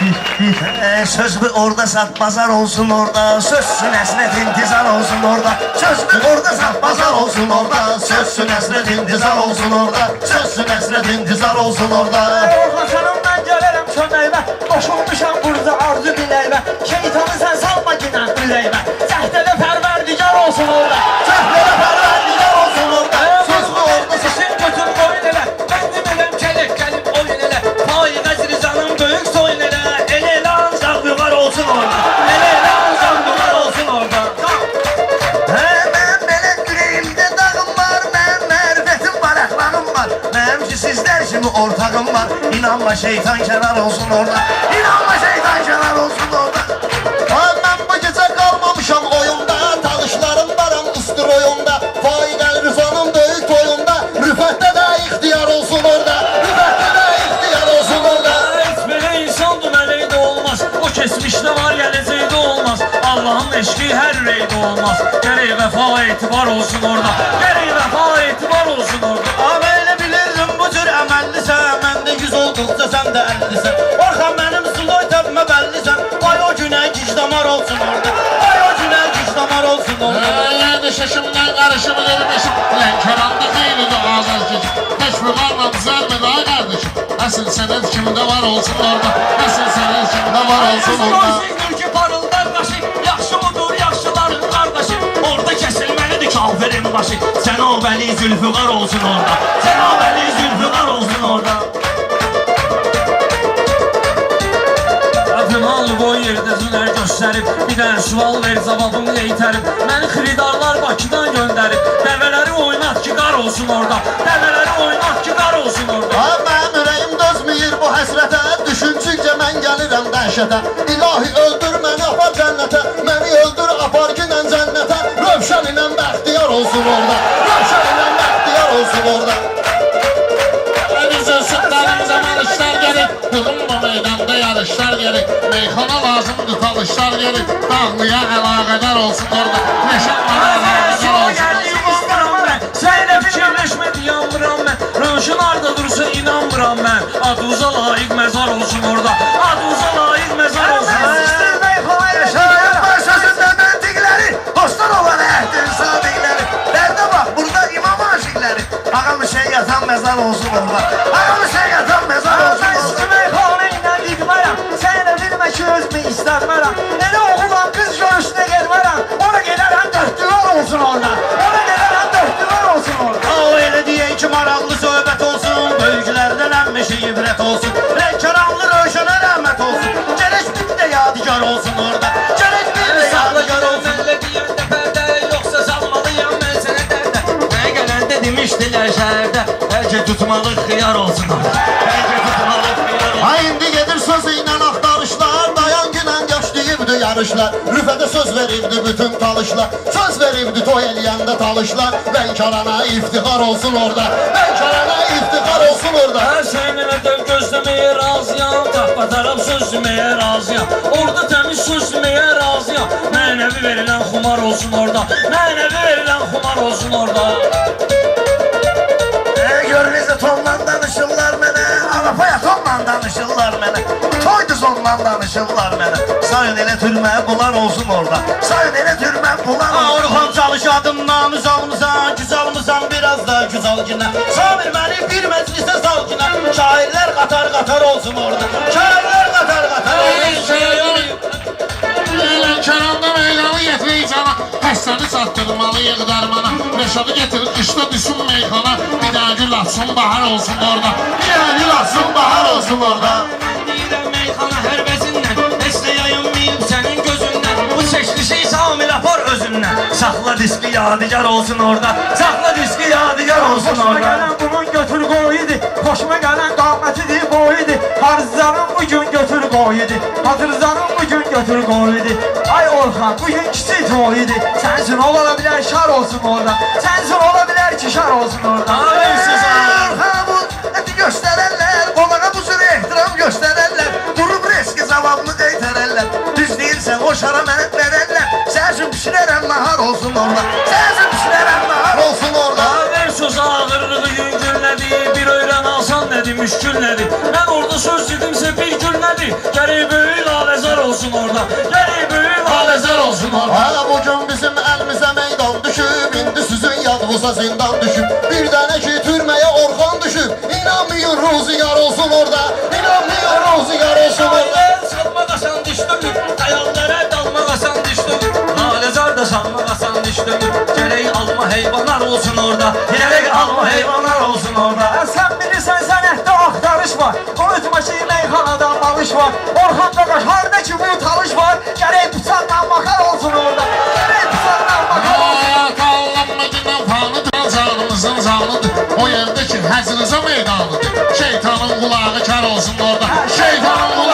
Ee, söz bir orada sat pazar olsun orada. Sözsün esnet intizar olsun orada. Söz bir orada sat pazar olsun orada. Sözsün esnet intizar olsun orada. Sözsün esnet intizar olsun orada. Orhan xanımdan gələrəm köməyimə Boşulmuşam burada arzu diləyimə Şeytanı sən salma ginən ürəyimə Cəhdədə pərverdigar olsun orada İnanma şeytan kənar olsun orada. İnanma olduqca sən də əllisən Orxan mənim sloy təbmə bəllisən Ay o günə gic damar olsun orada. Ay o günə gic damar olsun orada. Yəni şişimdən qarışımı vermişim Lənkəranda xeyli də azar keçib Təşviqarla düzəlmə daha qardeşim Əsl sənət kimdə var olsun orada. Əsl sənət kimdə var olsun orada. Gözlük ki parıldar başı. Yaxşı odur yaxşıların kardeşi. Orada kesilmelidir kafirin başı. Sen o veli zülfüqar olsun orada. Sen o veli zülfüqar olsun orada boy yerdə zünər göstərib Bir dənə sual ver cavabımı yeytərib Məni xiridarlar Bakıdan göndərib Dəvələri oynat ki qar olsun orada. Dəvələri oynat ki qar olsun orada. Ha, mənim ürəyim dözməyir bu həsrətə Düşüncükcə mən gəlirəm dəhşətə İlahi öldür məni apar cənnətə Məni öldür apar günən cənnətə Rövşən ilə bəxtiyar olsun orada. Rövşən ilə bəxtiyar olsun orada yarışlar gerek. Meyxana lazımdır talışlar gerek. Dağlıya əlaqədar olsun orada. Bana əlaqədar olsun. orada Seninle fikirleşmedi yanmıram ben. Röşün arda dursa maraqlı söhbət olsun Böyüklərdən əmməşi ibrət olsun. Rəngkaranlı rövşənə rəhmət olsun. Gərək bir də yadigar olsun orada. Gərək bir də yadigar olsun. Mənlə deyəndə pərdə Yoxsa salmalıyam mən sənə dərdə Mən gələndə demişdilər şəhərdə Bəlkə tutmalı xiyar olsun orada. Bəlkə tutmalı xiyar olsun. Ha indi gedir sözü ilə yarışlar Rüfədə söz veribdi bütün talışlar Söz veribdi toy eləyəndə talışlar Lənkərana iftixar olsun orada. Lənkərana iftixar olsun orada. Her şeyini ödem gözlemeye razıyam Tapmatarım sözlemeye razıyam Orada temiz sözlemeye razıyam Mənevi verilen kumar olsun orada. Mənevi verilen kumar olsun orada. E, gör necə tonla danışırlar mənə Arapaya tonla danışırlar mənə Toydu sonla danışırlar türmə bulan olsun orada. Sayın elə türmə bulan olsun. Orxan çalış adım namız almısan Güz almısan biraz da güzel günə Sabir məni bir məclisə sal günə Şairlər qatar qatar olsun orada. Şairlər qatar qatar olsun. Lənkəranda meydanı getirir cana Həssəni çatdırmalı yığdarmana Reşadı getirir qışda düşün meyxana Bir daha gül atsın bahar olsun orada. Bir daha gül atsın bahar olsun orada çəkli Samil apar özündən Saxla diski yadigar olsun orada. Saxla diski yadigar olsun Hoşuma orada. gələn bunun götür idi Hoşuma gələn qamətidir boy idi Harzanın bugün götür qoy idi Hazırzanın bugün götür idi Ay Orxan bugün kiçik toy idi Sənsin ola bilər şar olsun orada. Sənsin ola bilər ki şar olsun orada bu eti göstererler Babana bu sürü ehtiram göstererler Durup reski zavabını kaytarırlar Düz değilsen o şara menet verirler Sensin pişireren nahar olsun orada. Sensin pişireren nahar olsun orada. Ver söz ağırlığı yüngüllədi Bir öyrən alsan nədir müşkül nədir Mən orada söz dedimsə bir dedi Gerek büyük lalezar olsun orada. Gerek büyük lalezar olsun orada. Ha bugün bizim elimizə meydan düşüb İndi sizin yadınıza zindan düşüb Bir dənə ki türməyə Orxan düşüb İnanmayın ruzigar olsun orada. İnanmayın ruzigar olsun orada. Düştüm Hayallere dalma kasan düştüm Salma kasan düştüm. Gerek alma heyvanlar olsun orada. Gerek alma heyvanlar olsun orada. Sen bilirsen senette aktarış var. Unutma ki meyhanada malış var. Orhan Dadaş harda ki bu talış var. Gerek bıçakla makar olsun orada. Gerek bıçakla makar olsun. Aa, Qallanmadığından fanıdır, canımızın canıdır O yerdeki həzrinizə meydanıdır. Şeytanın qulağı kar olsun orada. Şeytanın qulağı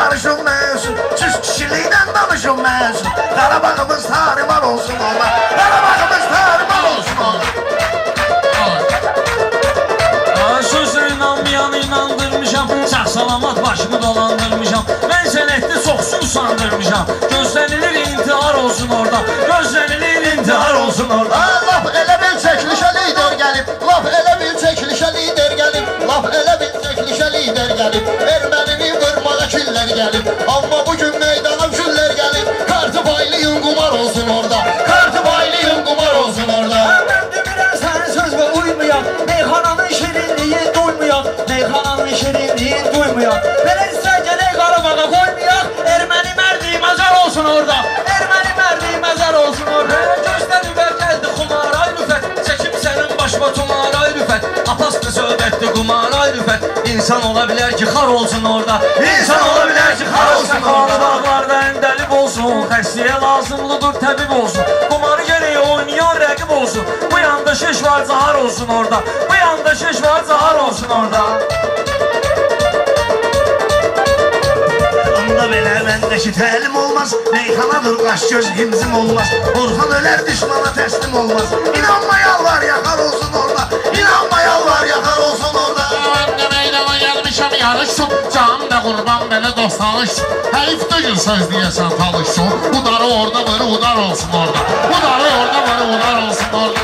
500 qarışın mənsun Çüz kişilikdən danışın mənsun Qarabağımız tariman olsun orada Qarabağımız tariman olsun orada Aa, Sözlə inanmayanı inandırmışam. Sağ salamat başımı dolandırmışam. Mən sənətdə soxsun sandırmışam. Gözlənilir intihar olsun orada. Gözlənilir intihar olsun orada. Ha laf elə bil çəkilişə lider gəlib Laf elə bil çəkilişə lider gəlib Laf elə bil çəkilişə lider gəlib Ermənini gəlib Amma bugün meydana küllər gəlib Kartı paylayın qumar olsun orada. Kartı paylayın qumar olsun orada. Ben demirəm sənin sözümə uymayan Meyxananın şirinliyi duymayan Meyxananın şirinliyi duymayan. Belədirsə gələk Qarabağa qoymayaq Erməni mərdi məzar olsun orada. Erməni mərdi məzar olsun orada. Gözdən über gəldi xumar ay rüfət Çəkim sənin başma tumar ay rüfət Apaslı söhbətli qumar ay rüfət İnsan ola bilər ki xar olsun orada. İnsan ola bilər ki xar olsun orada. Dağlarda əndəlib olsun Xəstəyə lazımlıdır təbib olsun Qumarı gərək oynayan rəqib olsun. Bu yanda şiş var zahar olsun orada. Bu yanda şiş var zahar olsun orada Onda belə məndəki təlim olmaz. Meyxanadır qaş göz himzim olmaz. Orxan ölər düşmana təslim olmaz. İnanma yalvar yakar olsun orada. İnanma yalvar yakar olsun orada. Mən də meydana gəlmişəm yarışsın Canım da qurban belə dost alışsın Həyif deyil söz deyəsən talışsın Bu darı orada vırı udar olsun orada. Bu darı orada vırı udar olsun orada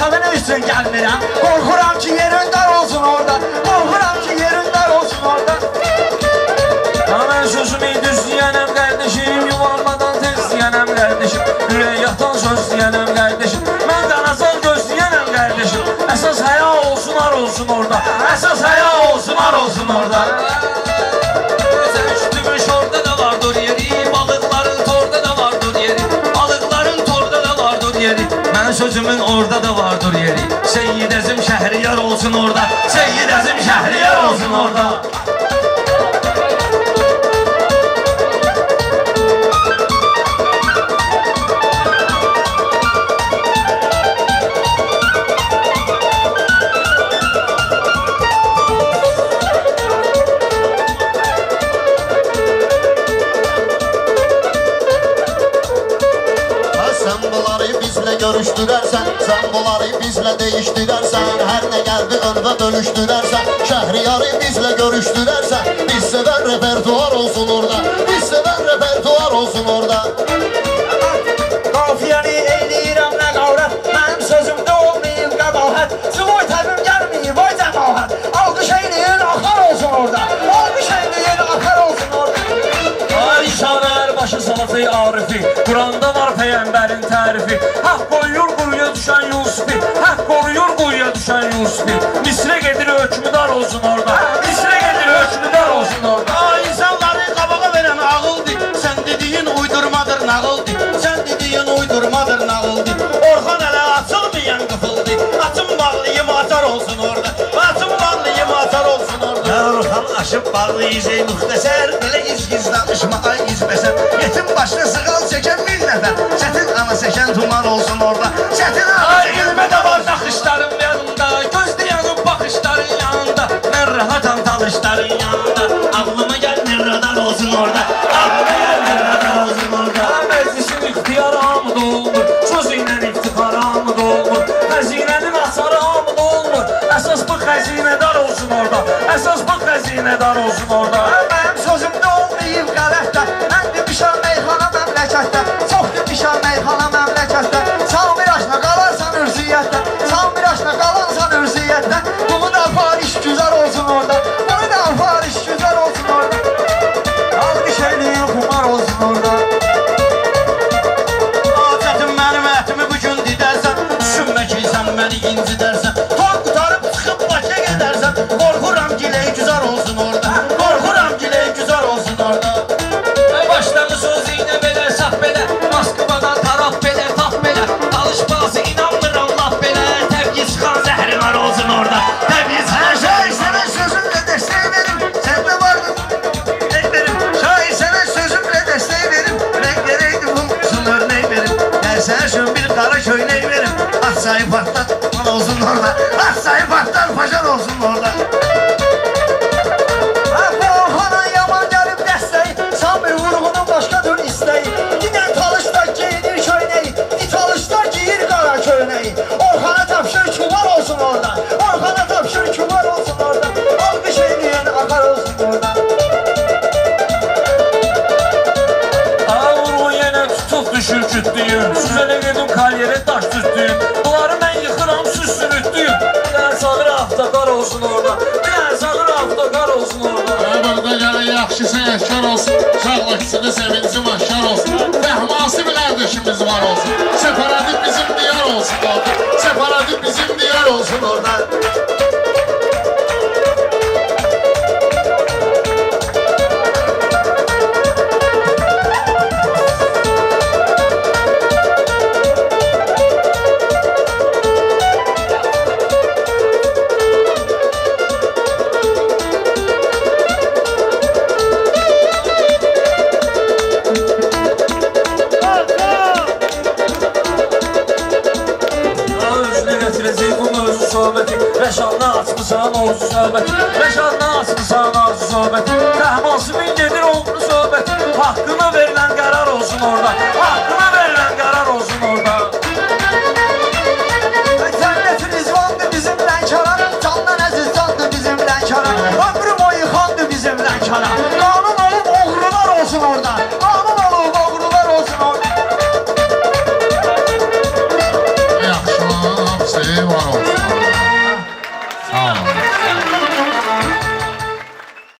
Təvənə üçün gəlmirəm Qorxuram ki yerin dar olsun orada. Qorxuram ki yerin dar olsun orada. Mən sözümü düz deyənəm qardeşim Yuvarladan tez deyənəm qardeşim Ürək yatan söz deyənəm qardeşim Mən qanazal göz deyənəm qardeşim Əsas həya olsun ar olsun orada. Əsas həya olsun ar olsun orada sözümün orada da vardır yeri. Seyyid Əzim Şəhriyar olsun orada. Seyyid Əzim Şəhriyar olsun orada bizle görüştürersen Sen bunları bizle değiştirersen Her ne geldi önüne dönüştürersen Şehriyarı bizle görüştürersen Biz seven repertuar olsun orada Biz seven repertuar olsun orada. Qafiyəni eyləyirəm nə qavrət Mənim sözümdə olmayıb qəbahət Sıvoy təbim gəlməyib vay cəmaət Alqış eyləyin axar olsun orada. Alqış eyləyin axar olsun orada. Ay şair başı salası arifi Kur'an'da var bilmeyen benim tarifi Hak koyuyor kuyuya düşen Yusufi Hak koruyor kuyuya düşen Yusufi Misre gelir ölçmüdar olsun orada. Misre gelir ölçmüdar olsun orada. Aa, insanları kabağa veren ağıldı. Sen dediğin uydurmadır nağıldı. Sen dediğin uydurmadır nağıldı. Orhan hele açılmayan kıfıldı. Açım bağlıyım atar olsun orada. Açım bağlıyım atar olsun orada. Ya Orhan aşıp bağlıyız muhteser Böyle iz giz danışma ay iz beser. Yetim başına sıkal çeken bir nefer diken duman olsun orada. Çetin ağır ilme de var nakışların yanında. Gözleyenim bakışların yanında. Ben rahatam dalışların yanında. Allah olsun orada. Bir sakın hafta kar olsun orada. Ömürdə gələn yaxşısı yaşar olsun. Şarlakçısını sevinci mahşar olsun. Rəhması bilərdişimiz var olsun. Separatip bizim diyar olsun orada. Separatip bizim diyar olsun orada.